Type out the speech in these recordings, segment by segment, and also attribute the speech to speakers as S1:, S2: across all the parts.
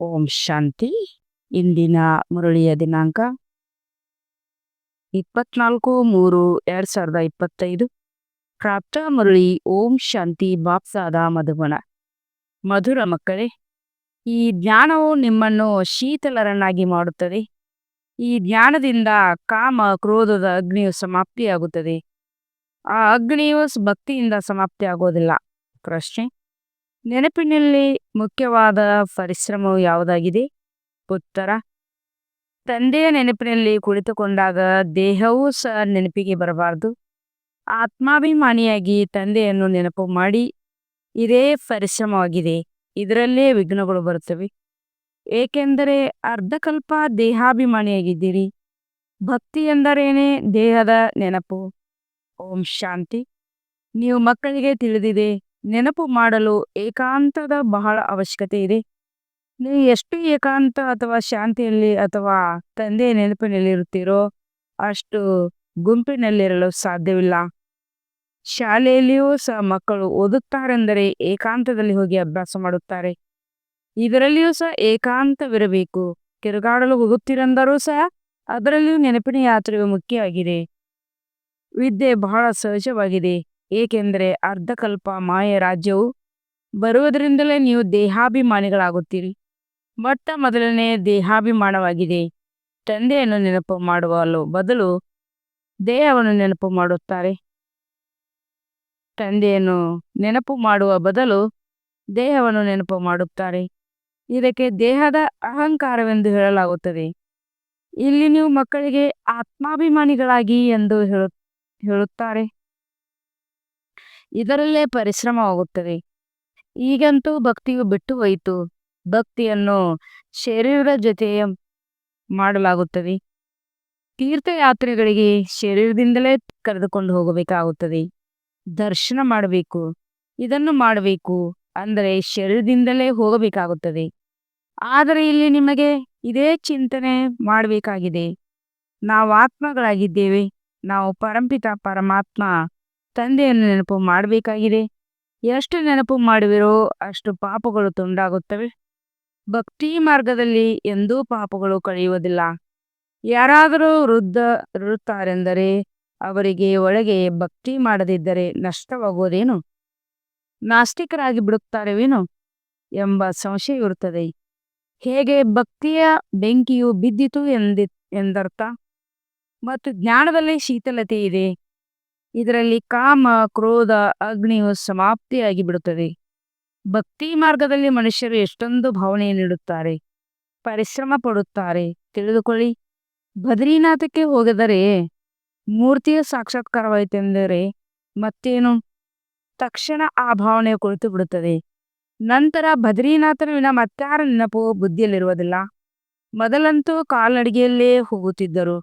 S1: ಓಂ ಶಾಂತಿ. ಇಂದಿನ ಮುರಳಿಯ ದಿನಾಂಕ ಇಪ್ಪತ್ನಾಲ್ಕು ಮೂರು ಎರಡ್ ಸಾವಿರದ ಇಪ್ಪತ್ತೈದು. ಪ್ರಾಪ್ತ ಮುರಳಿ ಓಂ ಶಾಂತಿ ಬಾಪ್ಸಾದ ಮಧುಬನ ಮಧುರ ಮಕ್ಕಳೇ, ಈ ಜ್ಞಾನವು ನಿಮ್ಮನ್ನು ಶೀತಲರನ್ನಾಗಿ ಮಾಡುತ್ತದೆ. ಈ ಜ್ಞಾನದಿಂದ ಕಾಮ ಕ್ರೋಧದ ಅಗ್ನಿಯು ಸಮಾಪ್ತಿಯಾಗುತ್ತದೆ. ಆ ಅಗ್ನಿಯು ಭಕ್ತಿಯಿಂದ ಸಮಾಪ್ತಿ ಆಗೋದಿಲ್ಲ ಪ್ರಶ್ನೆ ನೆನಪಿನಲ್ಲಿ ಮುಖ್ಯವಾದ ಪರಿಶ್ರಮವು ಯಾವುದಾಗಿದೆ? ಉತ್ತರ. ತಂದೆಯ ನೆನಪಿನಲ್ಲಿ ಕುಳಿತುಕೊಂಡಾಗ ದೇಹವೂ ಸಹ ನೆನಪಿಗೆ ಬರಬಾರದು. ಆತ್ಮಾಭಿಮಾನಿಯಾಗಿ ತಂದೆಯನ್ನು ನೆನಪು ಮಾಡಿ, ಇದೇ ಪರಿಶ್ರಮವಾಗಿದೆ, ಇದರಲ್ಲೇ ವಿಘ್ನಗಳು ಬರುತ್ತವೆ. ಏಕೆಂದರೆ ಅರ್ಧಕಲ್ಪ ದೇಹಾಭಿಮಾನಿಯಾಗಿದ್ದೀರಿ. ಭಕ್ತಿ ಎಂದರೇನೆ ದೇಹದ ನೆನಪು? ಓಂ ಶಾಂತಿ. ನೀವು ಮಕ್ಕಳಿಗೆ ತಿಳಿದಿದೆ ನೆನಪು ಮಾಡಲು ಏಕಾಂತದ ಬಹಳ ಅವಶ್ಯಕತೆ ಇದೆ. ನೀವು ಎಷ್ಟು ಏಕಾಂತ ಅಥವಾ ಶಾಂತಿಯಲ್ಲಿ ಅಥವಾ ತಂದೆ ನೆನಪಿನಲ್ಲಿರುತ್ತೀರೋ ಅಷ್ಟು ಗುಂಪಿನಲ್ಲಿರಲು ಸಾಧ್ಯವಿಲ್ಲ. ಶಾಲೆಯಲ್ಲಿಯೂ ಸಹ ಮಕ್ಕಳು ಓದುತ್ತಾರೆಂದರೆ ಏಕಾಂತದಲ್ಲಿ ಹೋಗಿ ಅಭ್ಯಾಸ ಮಾಡುತ್ತಾರೆ. ಇದರಲ್ಲಿಯೂ ಸಹ ಏಕಾಂತವಿರಬೇಕು. ತಿರುಗಾಡಲು ಹೋಗುತ್ತಿರಂದರೂ ಸಹ ಅದರಲ್ಲಿಯೂ ನೆನಪಿನ ಯಾತ್ರೆಯು ಮುಖ್ಯವಾಗಿದೆ ವಿದ್ಯೆ ಬಹಳ ಸಹಜವಾಗಿದೆ. ಏಕೆಂದರೆ ಅರ್ಧಕಲ್ಪ ಮಾಯ ರಾಜ್ಯವು ಬರುವುದರಿಂದಲೇ ನೀವು ದೇಹಾಭಿಮಾನಿಗಳಾಗುತ್ತೀರಿ. ಮೊಟ್ಟ ಮೊದಲನೇ ದೇಹಾಭಿಮಾನವಾಗಿದೆ. ತಂದೆಯನ್ನು ನೆನಪು ಮಾಡುವ ಬದಲು ದೇಹವನ್ನು ನೆನಪು ಮಾಡುತ್ತಾರೆ. ತಂದೆಯನ್ನು ನೆನಪು ಮಾಡುವ ಬದಲು ದೇಹವನ್ನು ನೆನಪು ಮಾಡುತ್ತಾರೆ. ಇದಕ್ಕೆ ದೇಹದ ಅಹಂಕಾರವೆಂದು ಹೇಳಲಾಗುತ್ತದೆ. ಇಲ್ಲಿ ನೀವು ಮಕ್ಕಳಿಗೆ ಆತ್ಮಾಭಿಮಾನಿಗಳಾಗಿ ಎಂದು ಹೇಳು, ಹೇಳುತ್ತಾರೆ. ಇದರಲ್ಲೇ ಪರಿಶ್ರಮವಾಗುತ್ತದೆ. ಈಗಂತೂ ಭಕ್ತಿಯು ಬಿಟ್ಟು ಹೋಯಿತು. ಭಕ್ತಿಯನ್ನು ಶರೀರದ ಜೊತೆ ಮಾಡಲಾಗುತ್ತದೆ. ತೀರ್ಥಯಾತ್ರೆಗಳಿಗೆ ಶರೀರದಿಂದಲೇ ಕರೆದುಕೊಂಡು ಹೋಗಬೇಕಾಗುತ್ತದೆ. ದರ್ಶನ ಮಾಡಬೇಕು. ಇದನ್ನು ಮಾಡಬೇಕು. ಅಂದರೆ ಶರೀರದಿಂದಲೇ ಹೋಗಬೇಕಾಗುತ್ತದೆ. ಆದರೆ ಇಲ್ಲಿ ನಿಮಗೆ ಇದೇ ಚಿಂತನೆ ಮಾಡಬೇಕಾಗಿದೆ. ನಾವು ಆತ್ಮಗಳಾಗಿದ್ದೇವೆ. ನಾವು ಪರಂಪಿತ ಪರಮಾತ್ಮ ತಂದೆಯನ್ನು ನೆನಪು ಮಾಡಬೇಕಾಗಿದೆ. ಎಷ್ಟು ನೆನಪು ಮಾಡುವಿರೋ ಅಷ್ಟು ಪಾಪಗಳು ತುಂಡಾಗುತ್ತವೆ. ಭಕ್ತಿ ಮಾರ್ಗದಲ್ಲಿ ಎಂದೂ ಪಾಪಗಳು ಕಳೆಯುವುದಿಲ್ಲ. ಯಾರಾದರೂ ವೃದ್ಧ ಇರುತ್ತಾರೆಂದರೆ ಅವರಿಗೆ ಒಳಗೆ ಭಕ್ತಿ ಮಾಡದಿದ್ದರೆ ನಷ್ಟವಾಗುವುದೇನು? ನಾಸ್ತಿಕರಾಗಿ ಬಿಡುತ್ತಾರೆವೇನು? ಎಂಬ ಸಂಶಯ ಇರುತ್ತದೆ. ಹೇಗೆ ಭಕ್ತಿಯ ಬೆಂಕಿಯು ಬಿದ್ದಿತು ಎಂದಿ, ಎಂದರ್ಥ? ಮತ್ತು ಜ್ಞಾನದಲ್ಲಿ ಶೀತಲತೆ ಇದೆ. ಇದರಲ್ಲಿ ಕಾಮ, ಕ್ರೋಧ, ಅಗ್ನಿಯು ಸಮಾಪ್ತಿಯಾಗಿ ಬಿಡುತ್ತದೆ ಭಕ್ತಿ ಮಾರ್ಗದಲ್ಲಿ ಮನುಷ್ಯರು ಎಷ್ಟೊಂದು ಭಾವನೆ ನೀಡುತ್ತಾರೆ. ಪರಿಶ್ರಮ ಪಡುತ್ತಾರೆ. ತಿಳಿದುಕೊಳ್ಳಿ. ಬದ್ರಿನಾಥಕ್ಕೆ ಹೋಗದರೆ ಮೂರ್ತಿಯ ಸಾಕ್ಷಾತ್ಕಾರವಾಯಿತೆಂದರೆ ಮತ್ತೇನು? ತಕ್ಷಣ ಆ ಭಾವನೆ ಕುಳಿತು ಬಿಡುತ್ತದೆ ನಂತರ ಬದ್ರಿನಾಥನ ವಿನ ಮತ್ತಾರ ನೆನಪು ಬುದ್ಧಿಯಲ್ಲಿರುವುದಿಲ್ಲ. ಮೊದಲಂತೂ ಕಾಲ್ನಡಿಗೆಯಲ್ಲೇ ಹೋಗುತ್ತಿದ್ದರು.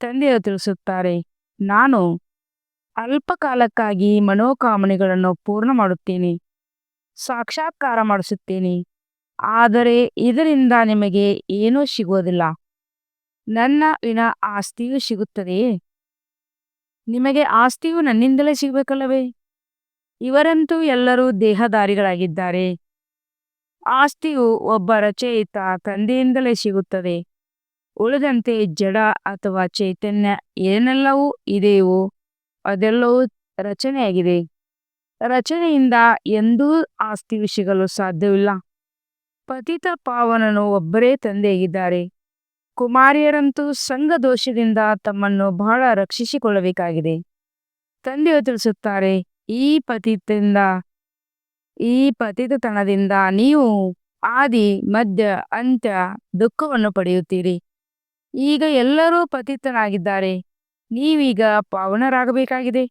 S1: ತಂದೆಯು ತಿಳಿಸುತ್ತಾರೆ, ನಾನು ಅಲ್ಪ ಕಾಲಕ್ಕಾಗಿ ಮನೋಕಾಮನೆಗಳನ್ನು ಪೂರ್ಣ ಮಾಡುತ್ತೇನೆ, ಸಾಕ್ಷಾತ್ಕಾರ ಮಾಡಿಸುತ್ತೇನೆ. ಆದರೆ ಇದರಿಂದ ನಿಮಗೆ ಏನೂ ಸಿಗುವುದಿಲ್ಲ. ನನ್ನ ವಿನ ಆಸ್ತಿಯು ಸಿಗುತ್ತದೆಯೇ? ನಿಮಗೆ ಆಸ್ತಿಯು ನನ್ನಿಂದಲೇ ಸಿಗಬೇಕಲ್ಲವೇ? ಇವರಂತೂ ಎಲ್ಲರೂ ದೇಹದಾರಿಗಳಾಗಿದ್ದಾರೆ ಆಸ್ತಿಯು ಒಬ್ಬ ರಚಯಿತ ತಂದೆಯಿಂದಲೇ ಸಿಗುತ್ತದೆ. ಉಳಿದಂತೆ ಜಡ ಅಥವಾ ಚೈತನ್ಯ ಏನೆಲ್ಲವೂ ಇದೆಯೋ ಅದೆಲ್ಲವೂ ರಚನೆಯಾಗಿದೆ. ರಚನೆಯಿಂದ ಎಂದೂ ಆಸ್ತಿ ವಿಷಯಗಳು ಸಾಧ್ಯವಿಲ್ಲ. ಪತಿತ ಪಾವನನು ಒಬ್ಬರೇ ತಂದೆಯಾಗಿದ್ದಾರೆ. ಕುಮಾರಿಯರಂತೂ ಸಂಘ ದೋಷದಿಂದ ತಮ್ಮನ್ನು ಬಹಳ ರಕ್ಷಿಸಿಕೊಳ್ಳಬೇಕಾಗಿದೆ. ತಂದೆಯು ತಿಳಿಸುತ್ತಾರೆ, ಈ ಪತಿತದಿಂದ, ಈ ಪತಿತತನದಿಂದ ನೀವು ಆದಿ ಮಧ್ಯ ಅಂತ್ಯ ದುಃಖವನ್ನು ಪಡೆಯುತ್ತೀರಿ. ಈಗ ಎಲ್ಲರೂ ಪತಿತನಾಗಿದ್ದಾರೆ. ನೀವೀಗ ಪಾವನರಾಗಬೇಕಾಗಿದೆ.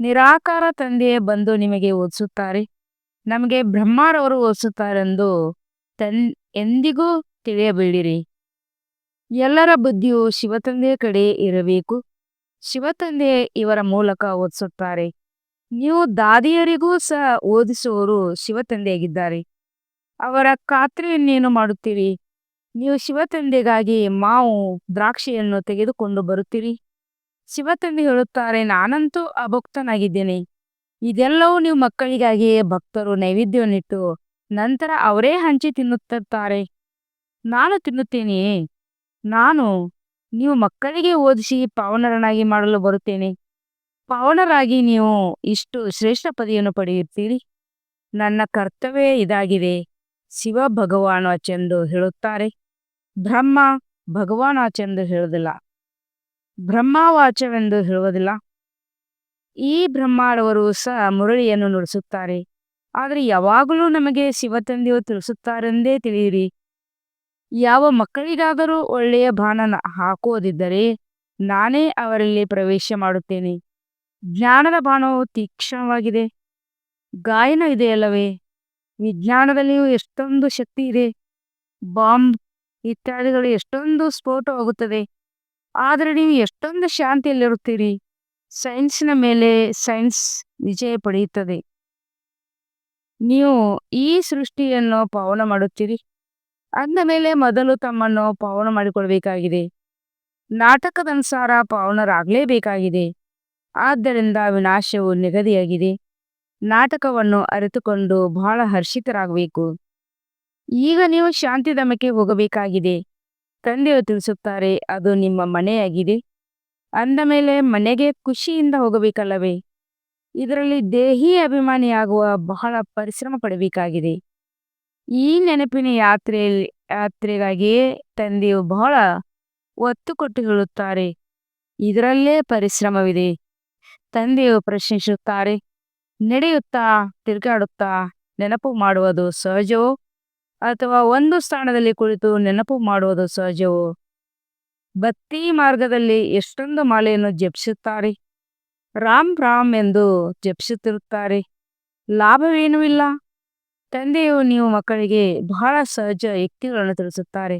S1: ನಿರಾಕಾರ ತಂದೆಯೇ ಬಂದು ನಿಮಗೆ ಓದಿಸುತ್ತಾರೆ. ನಮಗೆ ಬ್ರಹ್ಮರವರು ಓದಿಸುತ್ತಾರೆಂದು ತನ್ ಎಂದಿಗೂ ತಿಳಿಯಬೇಡಿರಿ. ಎಲ್ಲರ ಬುದ್ಧಿಯು ಶಿವತಂದೆಯ ಕಡೆ ಇರಬೇಕು. ಶಿವತಂದೆ ಇವರ ಮೂಲಕ ಓದಿಸುತ್ತಾರೆ. ನೀವು ದಾದಿಯರಿಗೂ ಸಹ ಓದಿಸುವವರು ಶಿವತಂದೆಯಾಗಿದ್ದಾರೆ. ಅವರ ಖಾತ್ರಿಯನ್ನೇನು ಮಾಡುತ್ತೀರಿ? ನೀವು ಶಿವತಂದೆಗಾಗಿ ಮಾವು ದ್ರಾಕ್ಷಿಯನ್ನು ತೆಗೆದುಕೊಂಡು ಬರುತ್ತೀರಿ. ಶಿವತಂದೆ ಹೇಳುತ್ತಾರೆ, ನಾನಂತೂ ಅಭಕ್ತನಾಗಿದ್ದೇನೆ. ಇದೆಲ್ಲವೂ ನೀವು ಮಕ್ಕಳಿಗಾಗಿಯೇ ಭಕ್ತರು ನೈವೇದ್ಯವನ್ನಿಟ್ಟು ನಂತರ ಅವರೇ ಹಂಚಿ ತಿನ್ನುತ್ತಾರೆ ನಾನು ತಿನ್ನುತ್ತೇನೆಯೇ? ನಾನು ನೀವು ಮಕ್ಕಳಿಗೆ ಓದಿಸಿ ಪಾವನರನಾಗಿ ಮಾಡಲು ಬರುತ್ತೇನೆ. ಪಾವನರಾಗಿ ನೀವು ಇಷ್ಟು ಶ್ರೇಷ್ಠ ಪದವಿಯನ್ನು ಪಡೆಯುತ್ತೀರಿ. ನನ್ನ ಕರ್ತವ್ಯ ಇದಾಗಿದೆ ಶಿವ ಭಗವಾನಾಚೆಂದು ಹೇಳುತ್ತಾರೆ. ಬ್ರಹ್ಮ ಭಗವಾನಾಚೆಂದು ಹೇಳುವುದಿಲ್ಲ. ಬ್ರಹ್ಮವಾಚವೆಂದು ಹೇಳುವುದಿಲ್ಲ. ಈ ಬ್ರಹ್ಮಾರವರು ಸಹ ಮುರಳಿಯನ್ನು ನುಡಿಸುತ್ತಾರೆ. ಆದರೆ ಯಾವಾಗಲೂ ನಮಗೆ ಶಿವತಂದೆಯು ತಿಳಿಸುತ್ತಾರೆಂದೇ ತಿಳಿಯಿರಿ. ಯಾವ ಮಕ್ಕಳಿಗಾದರೂ ಒಳ್ಳೆಯ ಬಾಣನ ಹಾಕುವುದಿದ್ದರೆ ನಾನೇ ಅವರಲ್ಲಿ ಪ್ರವೇಶ ಮಾಡುತ್ತೇನೆ. ಜ್ಞಾನದ ಬಾಣವು ತೀಕ್ಷ್ಣವಾಗಿದೆ. ಗಾಯನ ಇದೆಯಲ್ಲವೇ? ವಿಜ್ಞಾನದಲ್ಲಿಯೂ ಎಷ್ಟೊಂದು ಶಕ್ತಿ ಇದೆ. ಬಾಂಬ್, ಇತ್ಯಾದಿಗಳು ಎಷ್ಟೊಂದು ಸ್ಫೋಟವಾಗುತ್ತದೆ. ಆದರೆ ನೀವು ಎಷ್ಟೊಂದು ಶಾಂತಿಯಲ್ಲಿರುತ್ತೀರಿ? ಸೈನ್ಸ್ನ ಮೇಲೆ ಸೈನ್ಸ್ ವಿಜಯ ಪಡೆಯುತ್ತದೆ. ನೀವು ಈ ಸೃಷ್ಟಿಯನ್ನು ಪಾವನ ಮಾಡುತ್ತೀರಿ. ಅಂದ ಮೇಲೆ ಮೊದಲು ತಮ್ಮನ್ನು ಪಾವನ ಮಾಡಿಕೊಳ್ಬೇಕಾಗಿದೆ. ನಾಟಕದನುಸಾರ ಪಾವನರಾಗಲೇಬೇಕಾಗಿದೆ. ಆದ್ದರಿಂದ ವಿನಾಶವು ನಿಗದಿಯಾಗಿದೆ. ನಾಟಕವನ್ನು ಅರಿತುಕೊಂಡು ಬಹಳ ಹರ್ಷಿತರಾಗಬೇಕು. ಈಗ ನೀವು ಶಾಂತಿಧಾಮಕ್ಕೆ ಹೋಗಬೇಕಾಗಿದೆ. ತಂದೆಯು ತಿಳಿಸುತ್ತಾರೆ, ಅದು ನಿಮ್ಮ ಮನೆಯಾಗಿದೆ. ಅಂದ ಮೇಲೆ ಮನೆಗೆ ಖುಷಿಯಿಂದ ಹೋಗಬೇಕಲ್ಲವೇ? ಇದರಲ್ಲಿ ದೇಹಿ ಅಭಿಮಾನಿಯಾಗುವ ಬಹಳ ಪರಿಶ್ರಮ ಪಡಬೇಕಾಗಿದೆ. ಈ ನೆನಪಿನ ಯಾತ್ರೆಯಲ್ಲಿ ಯಾತ್ರೆಗಾಗಿಯೇ ತಂದೆಯು ಬಹಳ ಒತ್ತು ಕೊಟ್ಟು ಹೇಳುತ್ತಾರೆ, ಇದರಲ್ಲೇ ಪರಿಶ್ರಮವಿದೆ. ತಂದೆಯು ಪ್ರಶ್ನಿಸುತ್ತಾರೆ, ನಡೆಯುತ್ತಾ, ತಿರುಗಾಡುತ್ತಾ, ನೆನಪು ಮಾಡುವುದು ಸಹಜವೋ? ಅಥವಾ ಒಂದು ಸ್ಥಾನದಲ್ಲಿ ಕುಳಿತು ನೆನಪು ಮಾಡುವುದು ಸಹಜವು? ಭಕ್ತಿ ಮಾರ್ಗದಲ್ಲಿ ಎಷ್ಟೊಂದು ಮಾಲೆಯನ್ನು ಜಪಿಸುತ್ತಾರೆ? ರಾಮ್ ರಾಮ್ ಎಂದು ಜಪಿಸುತ್ತಿರುತ್ತಾರೆ. ಲಾಭವೇನೂ ಇಲ್ಲ. ತಂದೆಯು ನೀವು ಮಕ್ಕಳಿಗೆ ಬಹಳ ಸಹಜ ಯುಕ್ತಿಗಳನ್ನು ತಿಳಿಸುತ್ತಾರೆ.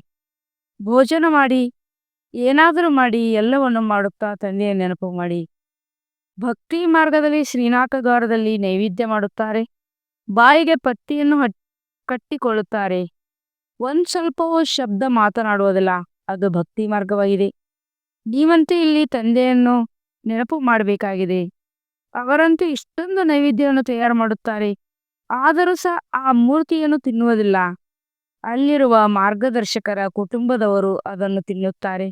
S1: ಭೋಜನ ಮಾಡಿ, ಏನಾದರೂ ಮಾಡಿ, ಎಲ್ಲವನ್ನು ಮಾಡುತ್ತಾ ತಂದೆಯ ನೆನಪು ಮಾಡಿ. ಭಕ್ತಿ ಮಾರ್ಗದಲ್ಲಿ ಶ್ರೀನಾಥದ್ವಾರದಲ್ಲಿ ನೈವೇದ್ಯ ಮಾಡುತ್ತಾರೆ. ಬಾಯಿಗೆ ಪಟ್ಟಿಯನ್ನು ಕಟ್ಟಿಕೊಳ್ಳುತ್ತಾರೆ. ಒಂದು ಸ್ವಲ್ಪವೂ ಶಬ್ದ ಮಾತನಾಡುವುದಿಲ್ಲ. ಅದು ಭಕ್ತಿ ಮಾರ್ಗವಾಗಿದೆ. ನೀವಂತೂ ಇಲ್ಲಿ ತಂದೆಯನ್ನು ನೆನಪು ಮಾಡಬೇಕಾಗಿದೆ. ಅವರಂತೂ ಇಷ್ಟೊಂದು ನೈವೇದ್ಯವನ್ನು ತಯಾರು ಮಾಡುತ್ತಾರೆ. ಆದರೂ ಸಹ ಆ ಮೂರ್ತಿಯನ್ನು ತಿನ್ನುವುದಿಲ್ಲ. ಅಲ್ಲಿರುವ ಮಾರ್ಗದರ್ಶಕರ ಕುಟುಂಬದವರು ಅದನ್ನು ತಿನ್ನುತ್ತಾರೆ.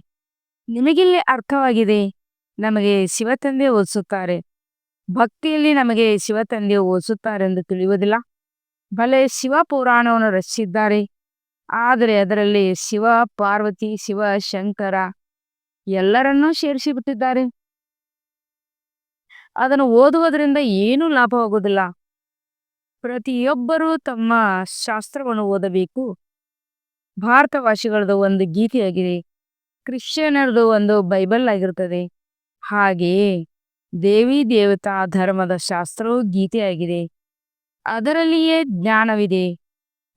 S1: ನಿಮಗಿಲ್ಲಿ ಅರ್ಥವಾಗಿದೆ. ನಮಗೆ ಶಿವತಂದೆ ಓದಿಸುತ್ತಾರೆ ಭಕ್ತಿಯಲ್ಲಿ ನಮಗೆ ಶಿವತಂದೆ ಓದಿಸುತ್ತಾರೆ ಎಂದು ತಿಳಿಯುವುದಿಲ್ಲ. ಭಲೆ ಶಿವ ಪುರಾಣವನ್ನು ರಚಿಸಿದ್ದಾರೆ. ಆದರೆ ಅದರಲ್ಲಿ ಶಿವ, ಪಾರ್ವತಿ, ಶಿವ, ಶಂಕರ ಎಲ್ಲರನ್ನೂ ಸೇರಿಸಿಬಿಟ್ಟಿದ್ದಾರೆ. ಅದನ್ನು ಓದುವುದರಿಂದ ಏನೂ ಲಾಭವಾಗುವುದಿಲ್ಲ. ಪ್ರತಿಯೊಬ್ಬರೂ ತಮ್ಮ ಶಾಸ್ತ್ರವನ್ನು ಓದಬೇಕು. ಭಾರತವಾಸಿಗಳದ್ದು ಒಂದು ಗೀತೆಯಾಗಿದೆ. ಕ್ರಿಶ್ಚಿಯನರದು ಒಂದು ಬೈಬಲ್ ಆಗಿರುತ್ತದೆ. ಹಾಗೆಯೇ ದೇವಿ ದೇವತಾ ಧರ್ಮದ ಶಾಸ್ತ್ರವು ಗೀತೆಯಾಗಿದೆ. ಅದರಲ್ಲಿಯೇ ಜ್ಞಾನವಿದೆ.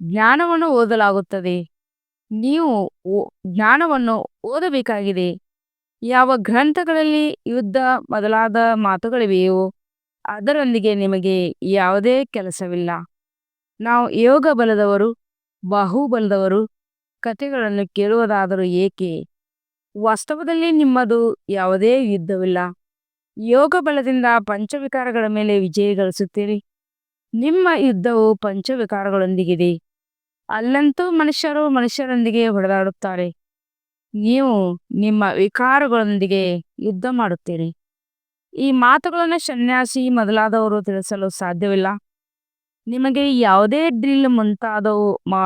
S1: ಜ್ಞಾನವನ್ನು ಓದಲಾಗುತ್ತದೆ. ನೀವು ಜ್ಞಾನವನ್ನು ಓದಬೇಕಾಗಿದೆ. ಯಾವ ಗ್ರಂಥಗಳಲ್ಲಿ ಯುದ್ಧ ಮೊದಲಾದ ಮಾತುಗಳಿವೆಯೋ, ಅದರೊಂದಿಗೆ ನಿಮಗೆ ಯಾವುದೇ ಕೆಲಸವಿಲ್ಲ. ನಾವು ಯೋಗ ಬಲದವರು ಬಾಹುಬಲದವರು ಕಥೆಗಳನ್ನು ಕೇಳುವುದಾದರೂ ಏಕೆ? ವಾಸ್ತವದಲ್ಲಿ ನಿಮ್ಮದು ಯಾವುದೇ ಯುದ್ಧವಿಲ್ಲ. ಯೋಗ ಬಲದಿಂದ ಪಂಚವಿಕಾರಗಳ ಮೇಲೆ ವಿಜಯ ಗಳಿಸುತ್ತೀರಿ. ನಿಮ್ಮ ಯುದ್ಧವು ಪಂಚವಿಕಾರಗಳೊಂದಿಗಿದೆ. ಅಲ್ಲಂತೂ ಮನುಷ್ಯರು ಮನುಷ್ಯರೊಂದಿಗೆ ಹೊಡೆದಾಡುತ್ತಾರೆ. ನೀವು ನಿಮ್ಮ ವಿಕಾರಗಳೊಂದಿಗೆ ಯುದ್ಧ ಮಾಡುತ್ತೀರಿ. ಈ ಮಾತುಗಳನ್ನು ಸನ್ಯಾಸಿ ಮೊದಲಾದವರು ತಿಳಿಸಲು ಸಾಧ್ಯವಿಲ್ಲ. ನಿಮಗೆ ಯಾವುದೇ ಡ್ರಿಲ್ ಮುಂತಾದವು ಮಾ,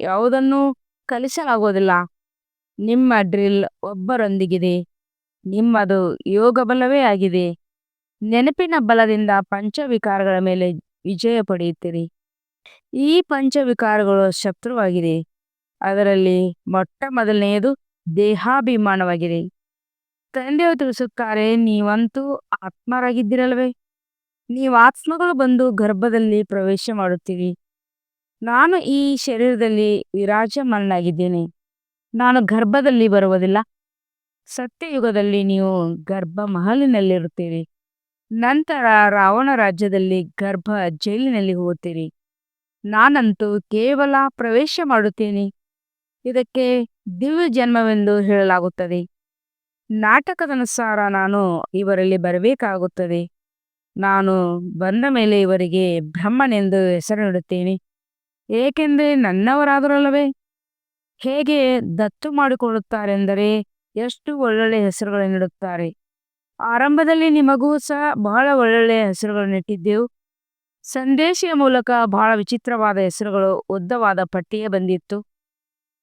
S1: ಯಾವುದನ್ನು ಕಲಿಸಲಾಗುವುದಿಲ್ಲ. ನಿಮ್ಮ ಡ್ರಿಲ್ ಒಬ್ಬರೊಂದಿಗಿದೆ. ನಿಮ್ಮದು ಯೋಗ ಬಲವೇ ಆಗಿದೆ. ನೆನಪಿನ ಬಲದಿಂದ ಪಂಚವಿಕಾರಗಳ ಮೇಲೆ ವಿಜಯ ಪಡೆಯುತ್ತೀರಿ. ಈ ಪಂಚವಿಕಾರಗಳು ಶತ್ರುವಾಗಿದೆ ಅದರಲ್ಲಿ ಮೊಟ್ಟ ಮೊದಲನೆಯದು ದೇಹಾಭಿಮಾನವಾಗಿದೆ ತಂದೆಯವರು ತಿಳಿಸುತ್ತಾರೆ, ನೀವಂತೂ ಆತ್ಮರಾಗಿದ್ದಿರಲ್ವೇ? ನೀವು ಆತ್ಮಗಳು ಬಂದು ಗರ್ಭದಲ್ಲಿ ಪ್ರವೇಶ ಮಾಡುತ್ತೀರಿ. ನಾನು ಈ ಶರೀರದಲ್ಲಿ ವಿರಾಜಮಾನನಾಗಿದ್ದೇನೆ. ನಾನು ಗರ್ಭದಲ್ಲಿ ಬರುವುದಿಲ್ಲ. ಸತ್ಯಯುಗದಲ್ಲಿ ನೀವು ಗರ್ಭ ಮಹಲಿನಲ್ಲಿರುತ್ತೀರಿ ನಂತರ ರಾವಣ ರಾಜ್ಯದಲ್ಲಿ ಗರ್ಭ ಜೈಲಿನಲ್ಲಿ ಹೋಗುತ್ತೀರಿ. ನಾನಂತೂ ಕೇವಲ ಪ್ರವೇಶ ಮಾಡುತ್ತೇನೆ. ಇದಕ್ಕೆ ದಿವ್ಯ ಜನ್ಮವೆಂದು ಹೇಳಲಾಗುತ್ತದೆ. ನಾಟಕದನುಸಾರ ನಾನು ಇವರಲ್ಲಿ ಬರಬೇಕಾಗುತ್ತದೆ. ನಾನು ಬಂದ ಮೇಲೆ ಇವರಿಗೆ ಬ್ರಹ್ಮನೆಂದು ಹೆಸರು ನೀಡುತ್ತೇನೆ. ಏಕೆಂದರೆ ನನ್ನವರಾದರಲ್ಲವೇ? ಹೇಗೆ ದತ್ತು ಮಾಡಿಕೊಳ್ಳುತ್ತಾರೆಂದರೆ ಎಷ್ಟು ಒಳ್ಳೊಳ್ಳೆ ಹೆಸರುಗಳನ್ನಿಡುತ್ತಾರೆ ಆರಂಭದಲ್ಲಿ ನಿಮಗೂ ಸಹ ಬಹಳ ಒಳ್ಳೊಳ್ಳೆಯ ಹೆಸರುಗಳನ್ನಿಟ್ಟಿದ್ದೆವು ಸಂದೇಶಿಯ ಮೂಲಕ ಬಹಳ ವಿಚಿತ್ರವಾದ ಹೆಸರುಗಳು, ಉದ್ದವಾದ ಪಟ್ಟಿಯೇ ಬಂದಿತ್ತು.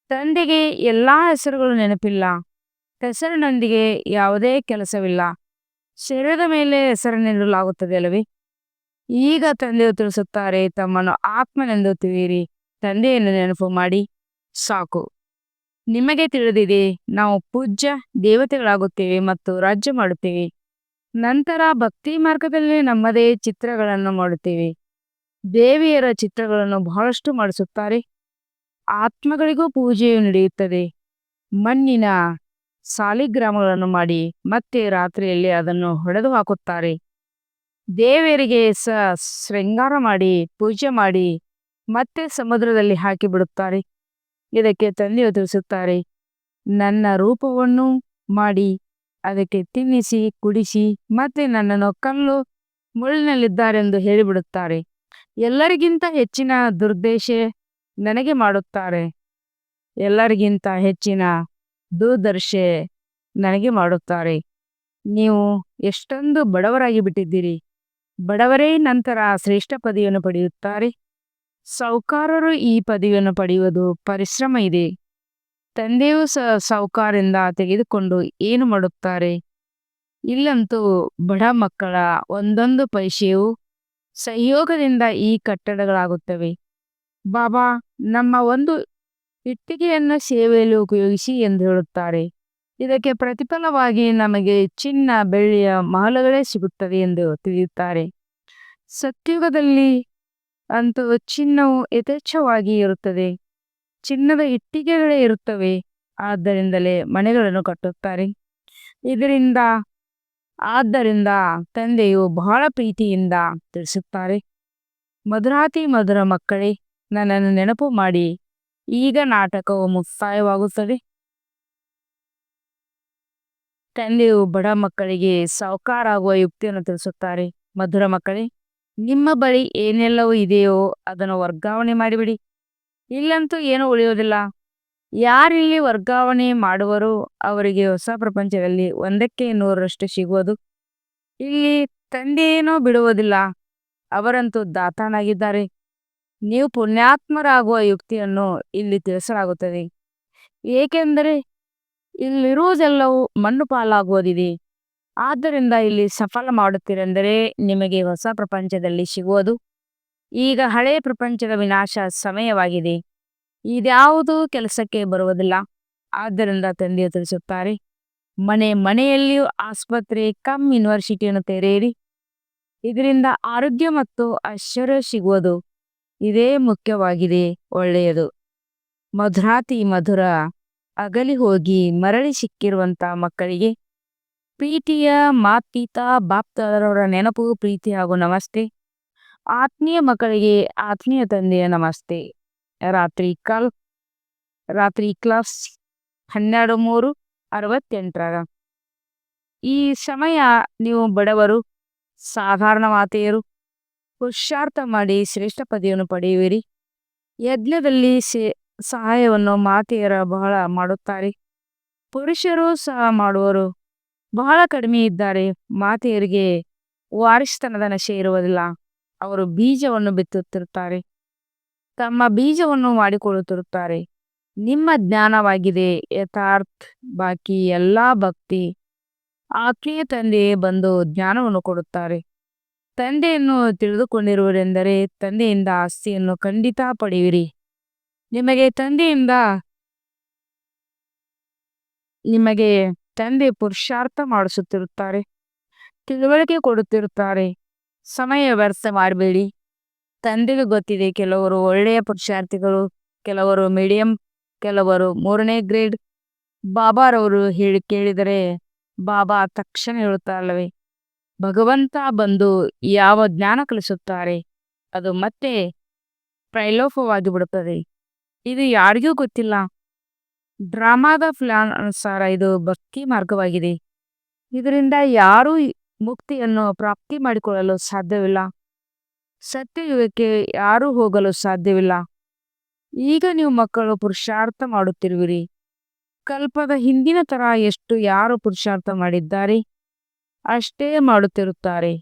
S1: ತಂದೆಗೆ ಎಲ್ಲ ಹೆಸರುಗಳು ನೆನಪಿಲ್ಲ. ಹೆಸರಿನೊಂದಿಗೆ ಯಾವುದೇ ಕೆಲಸವಿಲ್ಲ. ಶರೀರದ ಮೇಲೆ ಹೆಸರನ್ನಿಡಲಾಗುತ್ತದೆ ಅಲ್ಲವೇ? ಈಗ ತಂದೆಯು ತಿಳಿಸುತ್ತಾರೆ, ತಮ್ಮನ್ನು ಆತ್ಮನೆಂದು ತಿಳಿಯಿರಿ. ತಂದೆಯನ್ನು ನೆನಪು ಮಾಡಿ. ಸಾಕು. ನಿಮಗೆ ತಿಳಿದಿದೆ, ನಾವು ಪೂಜ್ಯ ದೇವತೆಗಳಾಗುತ್ತೇವೆ ಮತ್ತು ರಾಜ್ಯ ಮಾಡುತ್ತೇವೆ. ನಂತರ ಭಕ್ತಿ ಮಾರ್ಗದಲ್ಲಿ ನಮ್ಮದೇ ಚಿತ್ರಗಳನ್ನು ಮಾಡುತ್ತೇವೆ. ದೇವಿಯರ ಚಿತ್ರಗಳನ್ನು ಬಹಳಷ್ಟು ಮಾಡಿಸುತ್ತಾರೆ. ಆತ್ಮಗಳಿಗೂ ಪೂಜೆಯು ನಡೆಯುತ್ತದೆ. ಮಣ್ಣಿನ ಸಾಲಿಗ್ರಾಮಗಳನ್ನು ಮಾಡಿ ಮತ್ತೆ ರಾತ್ರಿಯಲ್ಲಿ ಅದನ್ನು ಹೊಡೆದು ಹಾಕುತ್ತಾರೆ. ದೇವಿಯರಿಗೆ ಸ, ಶೃಂಗಾರ ಮಾಡಿ, ಪೂಜೆ ಮಾಡಿ ಮತ್ತೆ ಸಮುದ್ರದಲ್ಲಿ ಹಾಕಿ ಬಿಡುತ್ತಾರೆ. ಇದಕ್ಕೆ ತಂದಿ ಒದಗಿಸುತ್ತಾರೆ. ನನ್ನ ರೂಪವನ್ನು ಮಾಡಿ, ಅದಕ್ಕೆ ತಿನ್ನಿಸಿ, ಕುಡಿಸಿ, ಮತ್ತೆ ನನ್ನನ್ನು ಕಲ್ಲು ಮುಳ್ಳಿನಲ್ಲಿದ್ದಾರೆಂದು ಹೇಳಿಬಿಡುತ್ತಾರೆ. ಎಲ್ಲರಿಗಿಂತ ಹೆಚ್ಚಿನ ದುರ್ದೇಶ ನನಗೆ ಮಾಡುತ್ತಾರೆ. ಎಲ್ಲರಿಗಿಂತ ಹೆಚ್ಚಿನ ದುರ್ದರ್ಶೆ ನನಗೆ ಮಾಡುತ್ತಾರೆ. ನೀವು ಎಷ್ಟೊಂದು ಬಡವರಾಗಿ ಬಿಟ್ಟಿದ್ದೀರಿ ಬಡವರೇ ನಂತರ ಶ್ರೇಷ್ಠ ಪದವಿಯನ್ನು ಪಡೆಯುತ್ತಾರೆ. ಸೌಕಾರರು ಈ ಪದವಿಯನ್ನು ಪಡೆಯುವುದು ಪರಿಶ್ರಮ ಇದೆ. ತಂದೆಯೂ ಸಹ ಸಾಹುಕಾರಿಂದ ತೆಗೆದುಕೊಂಡು ಏನು ಮಾಡುತ್ತಾರೆ? ಇಲ್ಲಂತೂ ಬಡ ಮಕ್ಕಳ ಒಂದೊಂದು ಪೈಸೆಯು ಸಹಯೋಗದಿಂದ ಈ ಕಟ್ಟಡಗಳಾಗುತ್ತವೆ. ಬಾಬಾ, ನಮ್ಮ ಒಂದು ಇಟ್ಟಿಗೆಯನ್ನು ಸೇವೆಯಲ್ಲಿ ಉಪಯೋಗಿಸಿ ಎಂದು ಹೇಳುತ್ತಾರೆ. ಇದಕ್ಕೆ ಪ್ರತಿಫಲವಾಗಿ ನಮಗೆ ಚಿನ್ನ, ಬೆಳ್ಳಿಯ ಮಹಲುಗಳೇ ಸಿಗುತ್ತವೆ ಎಂದು ತಿಳಿಯುತ್ತಾರೆ. ಸತ್ಯುಗದಲ್ಲಿ ಅಂತೂ ಚಿನ್ನವು ಯಥೇಚ್ಛವಾಗಿ ಇರುತ್ತದೆ. ಚಿನ್ನದ ಇಟ್ಟಿಗೆಗಳೇ ಇರುತ್ತವೆ. ಆದ್ದರಿಂದಲೇ ಮನೆಗಳನ್ನು ಕಟ್ಟುತ್ತಾರೆ. ಇದರಿಂದ, ಆದ್ದರಿಂದ ತಂದೆಯು ಬಹಳ ಪ್ರೀತಿಯಿಂದ ತಿಳಿಸುತ್ತಾರೆ. ಮಧುರಾತಿ ಮಧುರ ಮಕ್ಕಳೇ, ನನ್ನನ್ನು ನೆನಪು ಮಾಡಿ. ಈಗ ನಾಟಕವು ಮುಕ್ತಾಯವಾಗುತ್ತದೆ. ತಂದೆಯು ಬಡ ಮಕ್ಕಳಿಗೆ ಸಾವುಕಾರಾಗುವ ಯುಕ್ತಿಯನ್ನು ತಿಳಿಸುತ್ತಾರೆ. ಮಧುರ ಮಕ್ಕಳೇ ನಿಮ್ಮ ಬಳಿ ಏನೆಲ್ಲವೂ ಇದೆಯೋ ಅದನ್ನು ವರ್ಗಾವಣೆ ಮಾಡಿಬಿಡಿ. ಇಲ್ಲಂತೂ ಏನೂ ಉಳಿಯೋದಿಲ್ಲ. ಯಾರಿಲ್ಲಿ ವರ್ಗಾವಣೆ ಮಾಡುವರು ಅವರಿಗೆ ಹೊಸ ಪ್ರಪಂಚದಲ್ಲಿ ಒಂದಕ್ಕೆ ನೂರರಷ್ಟು ಸಿಗುವುದು. ಇಲ್ಲಿ ತಂದೆಯೇನೋ ಬಿಡುವುದಿಲ್ಲ. ಅವರಂತೂ ದಾತಾನಾಗಿದ್ದಾರೆ. ನೀವು ಪುಣ್ಯಾತ್ಮರಾಗುವ ಯುಕ್ತಿಯನ್ನು ಇಲ್ಲಿ ತಿಳಿಸಲಾಗುತ್ತದೆ. ಏಕೆಂದರೆ ಇಲ್ಲಿರುವುದೆಲ್ಲವೂ ಮಣ್ಣು ಪಾಲಾಗುವುದಿದೆ. ಆದ್ದರಿಂದ ಇಲ್ಲಿ ಸಫಲ ಮಾಡುತ್ತೀರೆಂದರೆ ನಿಮಗೆ ಹೊಸ ಪ್ರಪಂಚದಲ್ಲಿ ಸಿಗುವುದು. ಈಗ ಹಳೆಯ ಪ್ರಪಂಚದ ವಿನಾಶ ಸಮಯವಾಗಿದೆ. ಇದ್ಯಾವುದೂ ಕೆಲಸಕ್ಕೆ ಬರುವುದಿಲ್ಲ. ಆದ್ದರಿಂದ ತಂದೆಯು ತಿಳಿಸುತ್ತಾರೆ, ಮನೆ ಮನೆಯಲ್ಲಿಯೂ ಆಸ್ಪತ್ರೆ ಕಮ್ ಯೂನಿವರ್ಸಿಟಿಯನ್ನು ತೆರೆಯಿರಿ. ಇದರಿಂದ ಆರೋಗ್ಯ ಮತ್ತು ಐಶ್ವರ್ಯ ಸಿಗುವುದು. ಇದೇ ಮುಖ್ಯವಾಗಿದೆ, ಒಳ್ಳೆಯದು. ಮಧುರಾತಿ ಮಧುರ, ಅಗಲಿ ಹೋಗಿ ಮರಳಿ ಸಿಕ್ಕಿರುವಂತ ಮಕ್ಕಳಿಗೆ ಪ್ರೀತಿಯ ಮಾತೀತ ಬಾಪ್ತಾರವರ ನೆನಪು, ಪ್ರೀತಿ ಹಾಗೂ ನಮಸ್ತೆ. ಆತ್ಮೀಯ ಮಕ್ಕಳಿಗೆ ಆತ್ಮೀಯ ತಂದೆಯ ನಮಸ್ತೆ. ರಾತ್ರಿ ಕಲ್, ರಾತ್ರಿ ಕ್ಲಾಸ್ ಹನ್ನೆರಡು ಮೂರು ಅರವತ್ತೆಂಟರ. ಈ ಸಮಯ ನೀವು ಬಡವರು, ಸಾಧಾರಣ ಮಾತೆಯರು, ಪುರುಷಾರ್ಥ ಮಾಡಿ ಶ್ರೇಷ್ಠ ಪದವಿಯನ್ನು ಪಡೆಯುವಿರಿ. ಯಜ್ಞದಲ್ಲಿ ಸಹಾಯವನ್ನು ಮಾತೆಯರ ಬಹಳ ಮಾಡುತ್ತಾರೆ. ಪುರುಷರು ಸಹ ಮಾಡುವರು. ಬಹಳ ಕಡಿಮೆ ಇದ್ದಾರೆ. ಮಾತೆಯರಿಗೆ ವಾರಿಸ್ತನದ ನಶೆ ಇರುವುದಿಲ್ಲ. ಅವರು ಬೀಜವನ್ನು ಬಿತ್ತುತ್ತಿರುತ್ತಾರೆ. ತಮ್ಮ ಬೀಜವನ್ನು ಮಾಡಿಕೊಳ್ಳುತ್ತಿರುತ್ತಾರೆ. ನಿಮ್ಮ ಜ್ಞಾನವಾಗಿದೆ. ಯಥಾರ್ಥ ಬಾಕಿ ಎಲ್ಲಾ ಭಕ್ತಿ. ಆತ್ಮೀಯ ತಂದೆಯೇ ಬಂದು ಜ್ಞಾನವನ್ನು ಕೊಡುತ್ತಾರೆ. ತಂದೆಯನ್ನು ತಿಳಿದುಕೊಂಡಿರುವುದೆಂದರೆ ತಂದೆಯಿಂದ ಆಸ್ತಿಯನ್ನು ಖಂಡಿತ ಪಡೆಯಿರಿ ನಿಮಗೆ ತಂದೆಯಿಂದ ನಿಮಗೆ ತಂದೆ ಪುರುಷಾರ್ಥ ಮಾಡಿಸುತ್ತಿರುತ್ತಾರೆ. ತಿಳುವಳಿಕೆ ಕೊಡುತ್ತಿರುತ್ತಾರೆ. ಸಮಯ ವ್ಯರ್ಥ ಮಾಡಬೇಡಿ. ತಂದೆಗೆ ಗೊತ್ತಿದೆ ಕೆಲವರು ಒಳ್ಳೆಯ ಪುರುಷಾರ್ಥಿಗಳು, ಕೆಲವರು ಮೀಡಿಯಂ ಕೆಲವರು ಮೂರನೇ ಗ್ರೇಡ್ ಬಾಬಾರವರು ಹೇಳಿ ಕೇಳಿದರೆ ಬಾಬಾ ತಕ್ಷಣ ಹೇಳುತ್ತಾರಲ್ಲವೇ ಭಗವಂತ ಬಂದು ಯಾವ ಜ್ಞಾನ ಕಲಿಸುತ್ತಾರೆ? ಅದು ಮತ್ತೆ ಪ್ರೈಲೋಪವಾಗಿ ಬಿಡುತ್ತದೆ. ಇದು ಯಾರಿಗೂ ಗೊತ್ತಿಲ್ಲ. ಡ್ರಾಮಾದ ಫ್ಲಾನ್ ಅನುಸಾರ ಇದು ಭಕ್ತಿ ಮಾರ್ಗವಾಗಿದೆ. ಇದರಿಂದ ಯಾರೂ ಮುಕ್ತಿಯನ್ನು ಪ್ರಾಪ್ತಿ ಮಾಡಿಕೊಳ್ಳಲು ಸಾಧ್ಯವಿಲ್ಲ. ಸತ್ಯಯುಗಕ್ಕೆ ಯಾರೂ ಹೋಗಲು ಸಾಧ್ಯವಿಲ್ಲ. ಈಗ ನೀವು ಮಕ್ಕಳು ಪುರುಷಾರ್ಥ ಮಾಡುತ್ತಿರುವಿರಿ. ಕಲ್ಪದ ಹಿಂದಿನ ತರ ಎಷ್ಟು ಯಾರು ಪುರುಷಾರ್ಥ ಮಾಡಿದ್ದಾರೆ? ಅಷ್ಟೇ ಮಾಡುತ್ತಿರುತ್ತಾರೆ.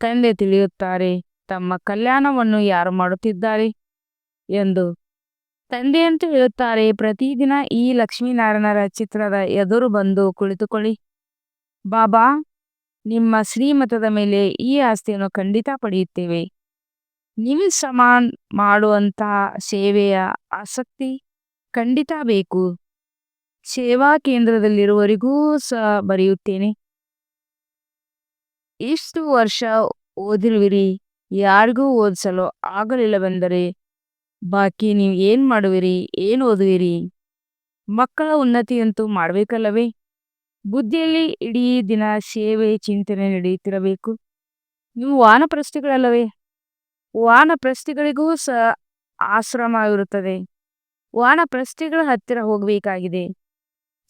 S1: ತಂದೆ ತಿಳಿಯುತ್ತಾರೆ, ತಮ್ಮ ಕಲ್ಯಾಣವನ್ನು ಯಾರು ಮಾಡುತ್ತಿದ್ದಾರೆ? ಎಂದು ತಂದೆಯಂತೂ ಹೇಳುತ್ತಾರೆ, ಪ್ರತಿದಿನ ಈ ಲಕ್ಷ್ಮೀನಾರಾಯಣರ ಚಿತ್ರದ ಎದುರು ಬಂದು ಕುಳಿತುಕೊಳ್ಳಿ. ಬಾಬಾ, ನಿಮ್ಮ ಶ್ರೀಮತದ ಮೇಲೆ ಈ ಆಸ್ತಿಯನ್ನು ಖಂಡಿತ ಪಡೆಯುತ್ತೇವೆ. ನಿಮ್ಮ ಸಮಾನ್ ಮಾಡುವಂತಹ ಸೇವೆಯ ಆಸಕ್ತಿ ಖಂಡಿತ ಬೇಕು. ಸೇವಾ ಕೇಂದ್ರದಲ್ಲಿರುವವರಿಗೂ ಸಹ ಬರೆಯುತ್ತೇನೆ. ಇಷ್ಟು ವರ್ಷ ಓದಿರುವಿರಿ? ಯಾರಿಗೂ ಓದಿಸಲು ಆಗಲಿಲ್ಲವೆಂದರೆ ಬಾಕಿ ನೀವು ಏನ್ ಮಾಡುವಿರಿ? ಏನ್ ಓದುವಿರಿ? ಮಕ್ಕಳ ಉನ್ನತಿಯಂತೂ ಮಾಡಬೇಕಲ್ಲವೇ? ಬುದ್ಧಿಯಲ್ಲಿ ಇಡೀ ದಿನ ಸೇವೆ, ಚಿಂತನೆ ನಡೆಯುತ್ತಿರಬೇಕು. ನೀವು ವಾನಪ್ರಸ್ಥಿಗಳಲ್ಲವೇ? ವಾನಪ್ರಸ್ಥಿಗಳಿಗೂ ಸಹ ಆಶ್ರಮ ಇರುತ್ತದೆ. ವಾನಪ್ರಸ್ಥಿಗಳ ಹತ್ತಿರ ಹೋಗಬೇಕಾಗಿದೆ.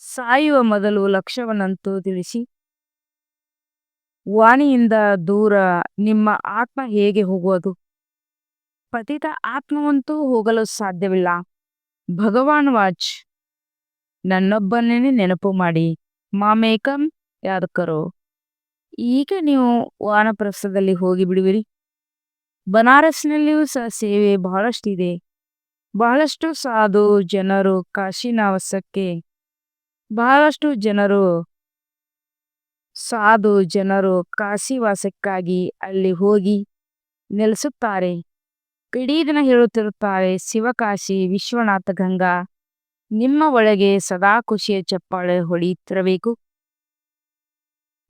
S1: ಸಾಯುವ ಮೊದಲು ಲಕ್ಷ್ಯವನ್ನಂತೂ ತಿಳಿಸಿ. ವಾಣಿಯಿಂದ ದೂರ ನಿಮ್ಮ ಆತ್ಮ ಹೇಗೆ ಹೋಗುವುದು? ಪತಿತ ಆತ್ಮವಂತೂ ಹೋಗಲು ಸಾಧ್ಯವಿಲ್ಲ. ಭಗವಾನ್ ವಾಚ್. ನನ್ನೊಬ್ಬನೇ ನೆನಪು ಮಾಡಿ. ಮಾಮೇಕಂ ಯಾದಕರು. ಈಗ ನೀವು ವಾನಪ್ರಸ್ಥದಲ್ಲಿ ಹೋಗಿ ಬಿಡುವಿರಿ. ಬನಾರಸ್ನಲ್ಲಿಯೂ ಸಹ ಸೇವೆ ಬಹಳಷ್ಟಿದೆ. ಬಹಳಷ್ಟು ಸಾಧು ಜನರು ಕಾಶಿನಾವಸಕ್ಕೆ. ಬಹಳಷ್ಟು ಜನರು ಸಾಧು ಜನರು ಕಾಶಿವಾಸಕ್ಕಾಗಿ ಅಲ್ಲಿ ಹೋಗಿ ನೆಲೆಸುತ್ತಾರೆ. ಇಡೀ ದಿನ ಹೇಳುತ್ತಿರುತ್ತಾರೆ, ಶಿವಕಾಶಿ, ವಿಶ್ವನಾಥ ಗಂಗಾ, ನಿಮ್ಮ ಒಳಗೆ ಸದಾ ಖುಷಿಯ ಚಪ್ಪಾಳೆ ಹೊಡೆಯುತ್ತಿರಬೇಕು.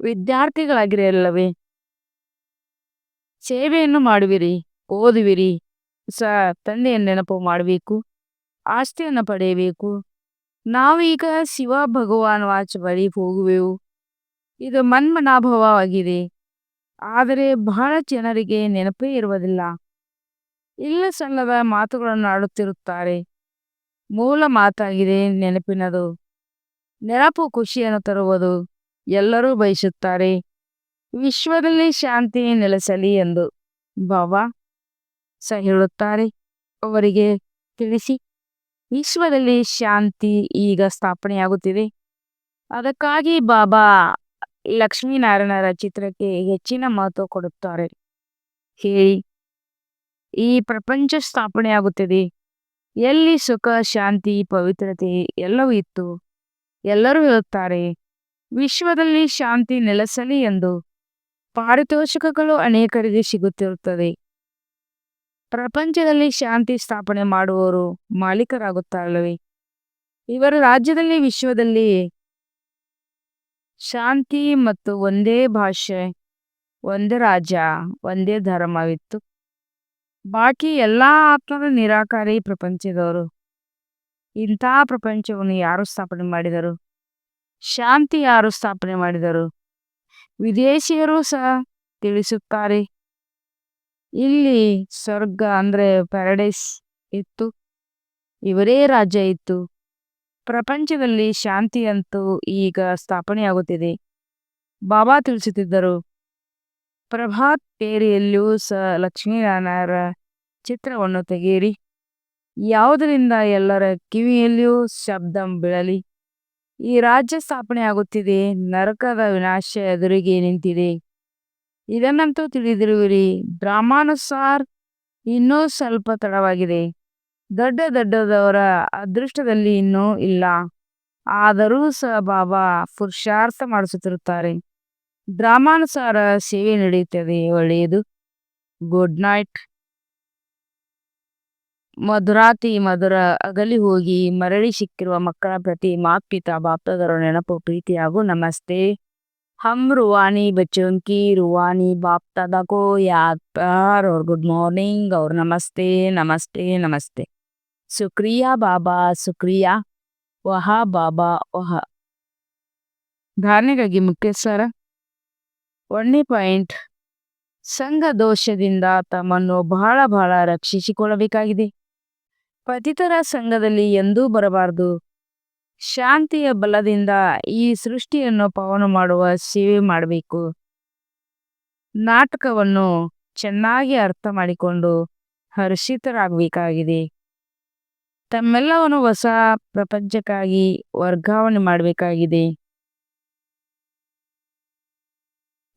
S1: ವಿದ್ಯಾರ್ಥಿಗಳಾಗಿರಲ್ಲವೇ ಸೇವೆಯನ್ನು ಮಾಡುವಿರಿ, ಓದುವಿರಿ, ಸ ತಂದೆಯನ್ನು ನೆನಪು ಮಾಡಬೇಕು, ಆಸ್ತಿಯನ್ನು ಪಡೆಯಬೇಕು. ನಾವೀಗ ಶಿವ ಭಗವಾನ್ ವಾಚ್ ಬಳಿ ಹೋಗುವೆವು. ಇದು ಮನ್ಮನಾಭವವಾಗಿದೆ ಆದರೆ ಬಹಳ ಜನರಿಗೆ ನೆನಪೇ ಇರುವುದಿಲ್ಲ. ಇಲ್ಲ ಸಲ್ಲದ ಮಾತುಗಳನ್ನು ಆಡುತ್ತಿರುತ್ತಾರೆ. ಮೂಲ ಮಾತಾಗಿದೆ, ನೆನಪಿನದು. ನೆನಪು ಖುಷಿಯನ್ನು ತರುವುದು ಎಲ್ಲರೂ ಬಯಸುತ್ತಾರೆ. ವಿಶ್ವದಲ್ಲಿ ಶಾಂತಿ ನೆಲೆಸಲಿ ಎಂದು ಬಾಬಾ ಸಹ ಹೇಳುತ್ತಾರೆ. ಅವರಿಗೆ ತಿಳಿಸಿ. ವಿಶ್ವದಲ್ಲಿ ಶಾಂತಿ ಈಗ ಸ್ಥಾಪನೆಯಾಗುತ್ತಿದೆ. ಅದಕ್ಕಾಗಿ ಬಾಬಾ ಲಕ್ಷ್ಮೀನಾರಾಯಣರ ಚಿತ್ರಕ್ಕೆ ಹೆಚ್ಚಿನ ಮಹತ್ವ ಕೊಡುತ್ತಾರೆ. ಹೇಳಿ. ಈ ಪ್ರಪಂಚ ಸ್ಥಾಪನೆ ಆಗುತ್ತದೆ ಎಲ್ಲಿ ಸುಖ, ಶಾಂತಿ, ಪವಿತ್ರತೆ ಎಲ್ಲವೂ ಇತ್ತು. ಎಲ್ಲರೂ ಹೇಳುತ್ತಾರೆ, ವಿಶ್ವದಲ್ಲಿ ಶಾಂತಿ ನೆಲೆಸಲಿ ಎಂದು. ಪಾರಿತೋಷಕಗಳು ಅನೇಕರಿಗೆ ಸಿಗುತ್ತಿರುತ್ತದೆ ಪ್ರಪಂಚದಲ್ಲಿ ಶಾಂತಿ ಸ್ಥಾಪನೆ ಮಾಡುವವರು ಮಾಲೀಕರಾಗುತ್ತಾರಲ್ಲವೇ? ಇವರ ರಾಜ್ಯದಲ್ಲಿ, ವಿಶ್ವದಲ್ಲಿ ಶಾಂತಿ ಮತ್ತು ಒಂದೇ ಭಾಷೆ, ಒಂದೇ ರಾಜ್ಯ, ಒಂದೇ ಧರ್ಮವಿತ್ತು. ಬಾಕಿ ಎಲ್ಲಾ ಆತ್ಮರು ನಿರಾಕಾರಿ ಪ್ರಪಂಚದವರು. ಇಂಥ ಪ್ರಪಂಚವನ್ನು ಯಾರು ಸ್ಥಾಪನೆ ಮಾಡಿದರು? ಶಾಂತಿ ಯಾರು ಸ್ಥಾಪನೆ ಮಾಡಿದರು? ವಿದೇಶಿಯರು ಸಹ ತಿಳಿಸುತ್ತಾರೆ. ಇಲ್ಲಿ ಸ್ವರ್ಗ ಅಂದ್ರೆ ಪ್ಯಾರಡೈಸ್ ಇತ್ತು. ಇವರೇ ರಾಜ್ಯ ಇತ್ತು. ಪ್ರಪಂಚದಲ್ಲಿ ಶಾಂತಿ ಅಂತೂ ಈಗ ಸ್ಥಾಪನೆಯಾಗುತ್ತಿದೆ. ಬಾಬಾ ತಿಳಿಸುತ್ತಿದ್ದರು. ಪ್ರಭಾತ್ ಪೇರಿಯಲ್ಲಿಯೂ ಸಹ ಲಕ್ಷ್ಮೀನಾರಾಯಣರ ಚಿತ್ರವನ್ನು ತೆಗೆಯಿರಿ. ಯಾವುದರಿಂದ ಎಲ್ಲರ ಕಿವಿಯಲ್ಲಿಯೂ ಶಬ್ದ ಬೀಳಲಿ? ಈ ರಾಜ್ಯ ಸ್ಥಾಪನೆ ಆಗುತ್ತಿದೆ, ನರಕದ ವಿನಾಶ ಎದುರಿಗೆ ನಿಂತಿದೆ. ಇದನ್ನಂತೂ ತಿಳಿದಿರುವಿರಿ ಡ್ರಾಮಾನುಸಾರ್ ಇನ್ನೂ ಸ್ವಲ್ಪ ತಡವಾಗಿದೆ. ದೊಡ್ಡ ದೊಡ್ಡದವರ ಅದೃಷ್ಟದಲ್ಲಿ ಇನ್ನೂ ಇಲ್ಲ. ಆದರೂ ಸಹ ಬಾಬಾ ಪುರುಷಾರ್ಥ ಮಾಡಿಸುತ್ತಿರುತ್ತಾರೆ. ಡ್ರಾಮಾನುಸಾರ ಸೇವೆ ನಡೆಯುತ್ತದೆ, ಒಳ್ಳೆಯದು. Good night. ಮಧುರಾತಿ ಮಧುರ ಅಗಲಿ ಹೋಗಿ ಮರಳಿ ಸಿಕ್ಕಿರುವ ಮಕ್ಕಳ ಪ್ರತಿ ಮಾಪಿತ ಬಾಪ್ತದರ ನೆನಪು ಪ್ರೀತಿ ಹಾಗೂ ನಮಸ್ತೆ. ಹಮ್ ರುವಾನಿ ಬಚ್ಚೋನ್ ಕಿ ರುವಾನಿ ಬಾಪ್ತದ ಕೋ ಯಾದ್ ಪ್ಯಾರ್ ಅವ್ರ ಗುಡ್ ಮಾರ್ನಿಂಗ್ ಅವ್ರ ನಮಸ್ತೆ ನಮಸ್ತೆ ನಮಸ್ತೆ. ಸುಕ್ರಿಯಾ ಬಾಬಾ ಸುಕ್ರಿಯಾ. ವಹ ಬಾಬಾ ವಹ. ಧಾರಣೆಗಾಗಿ ಮುಖ್ಯಸ್ಥರ ಒಂದನೇ ಪಾಯಿಂಟ್. ಸಂಘ ದೋಷದಿಂದ ತಮ್ಮನ್ನು ಬಹಳ ಬಹಳ ರಕ್ಷಿಸಿಕೊಳ್ಳಬೇಕಾಗಿದೆ. ಪತಿತರ ಸಂಘದಲ್ಲಿ ಎಂದೂ ಬರಬಾರದು. ಶಾಂತಿಯ ಬಲದಿಂದ ಈ ಸೃಷ್ಟಿಯನ್ನು ಪವನ ಮಾಡುವ ಸೇವೆ ಮಾಡಬೇಕು. ನಾಟಕವನ್ನು ಚೆನ್ನಾಗಿ ಅರ್ಥ ಮಾಡಿಕೊಂಡು ಹರ್ಷಿತರಾಗಬೇಕಾಗಿದೆ. ತಮ್ಮೆಲ್ಲವನ್ನು ಹೊಸ ಪ್ರಪಂಚಕ್ಕಾಗಿ ವರ್ಗಾವಣೆ ಮಾಡಬೇಕಾಗಿದೆ.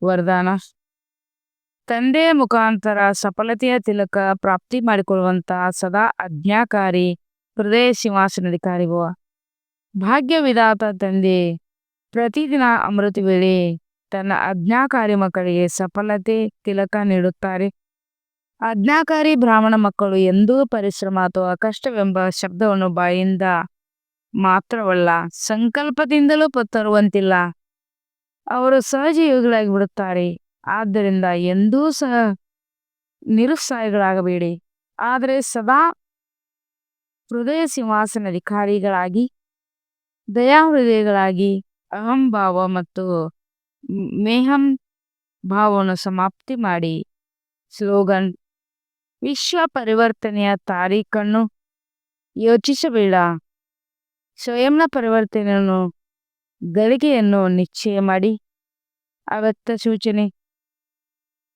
S1: ವರದಾನ. ತಂದೆಯ ಮುಖಾಂತರ ಸಫಲತೆಯ ತಿಲಕ ಪ್ರಾಪ್ತಿ ಮಾಡಿಕೊಳ್ಳುವಂತ ಸದಾ ಅಜ್ಞಾಕಾರಿ ಹೃದಯ ಸಿಂಹಾಸನಾಧಿಕಾರಿ ಭವ ಭಾಗ್ಯ ವಿಧಾತ ತಂದೆ, ಪ್ರತಿದಿನ ಅಮೃತ ವೇಳೆ ತನ್ನ ಅಜ್ಞಾಕಾರಿ ಮಕ್ಕಳಿಗೆ ಸಫಲತೆ ತಿಲಕ ನೀಡುತ್ತಾರೆ. ಅಜ್ಞಾಕಾರಿ ಬ್ರಾಹ್ಮಣ ಮಕ್ಕಳು ಎಂದೂ ಪರಿಶ್ರಮ ಅಥವಾ ಕಷ್ಟವೆಂಬ ಶಬ್ದವನ್ನು ಬಾಯಿಂದ ಮಾತ್ರವಲ್ಲ, ಸಂಕಲ್ಪದಿಂದಲೂ ತರುವಂತಿಲ್ಲ ಅವರು ಸಹಜಯೋಗಿಗಳಾಗಿ ಬಿಡುತ್ತಾರೆ ಆದ್ದರಿಂದ ಎಂದೂ ಸಹ ನಿರುತ್ಸಾಹಿಗಳಾಗಬೇಡಿ. ಆದರೆ ಸದಾ ಹೃದಯ ಸಿಂಹಾಸನಾಧಿಕಾರಿಗಳಾಗಿ, ದಯಾಹೃದಯಗಳಾಗಿ ಅಹಂಭಾವ ಮತ್ತು ಮೇಹಂ ಭಾವವನ್ನು ಸಮಾಪ್ತಿ ಮಾಡಿ. ಸ್ಲೋಗನ್, ವಿಶ್ವ ಪರಿವರ್ತನೆಯ ತಾರೀಖನ್ನು ಯೋಚಿಸಬೇಡ. ಸ್ವಯಂನ ಪರಿವರ್ತನೆಯನ್ನು, ಗಳಿಗೆಯನ್ನು ನಿಶ್ಚಯ ಮಾಡಿ. ಅವತ್ತ ಸೂಚನೆ.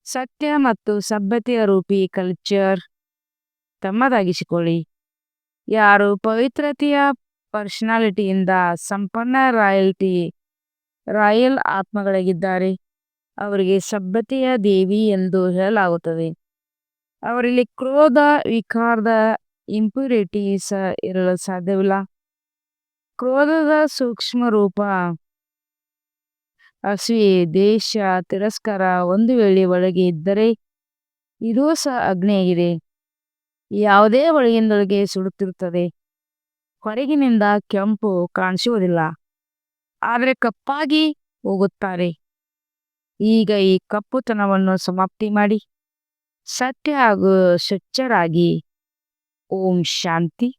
S1: ಸತ್ಯ ಮತ್ತು ಸಭ್ಯತೆಯ ರೂಪಿ ಕಲ್ಚರ್ ತಮ್ಮದಾಗಿಸಿಕೊಳ್ಳಿ. ಯಾರು ಪವಿತ್ರತೆಯ ಪರ್ಸನಾಲಿಟಿಯಿಂದ ಸಂಪನ್ನ ರಾಯಲ್ಟಿ ರಾಯಲ್ ಆತ್ಮಗಳಾಗಿದ್ದಾರೆ, ಅವರಿಗೆ ಸಭ್ಯತೆಯ ದೇವಿ ಎಂದು ಹೇಳಲಾಗುತ್ತದೆ. ಅವರಲ್ಲಿ ಕ್ರೋಧ, ವಿಕಾರದ ಇಂಪ್ಯೂರಿಟೀಸ್ ಇರಲು ಸಾಧ್ಯವಿಲ್ಲ. ಕ್ರೋಧದ ಸೂಕ್ಷ್ಮ ರೂಪ ಅಸೂಯೆ ದೇಶ ತಿರಸ್ಕಾರ ಒಂದು ವೇಳೆ ಒಳಗೆ ಇದ್ದರೆ ಇದೂ ಸಹ ಅಗ್ನಿಯಾಗಿದೆ. ಯಾವುದೇ ಒಳಗಿಂದೊಳಗೆ ಸುಡುತ್ತಿರುತ್ತದೆ. ಹೊರಗಿನಿಂದ ಕೆಂಪು ಕಾಣಿಸುವುದಿಲ್ಲ. ಆದರೆ ಕಪ್ಪಾಗಿ ಹೋಗುತ್ತಾರೆ. ಈಗ ಈ ಕಪ್ಪುತನವನ್ನು ಸಮಾಪ್ತಿ ಮಾಡಿ. ಸತ್ಯ ಹಾಗೂ ಸ್ವಚ್ಛರಾಗಿ. ಓಂ ಶಾಂತಿ.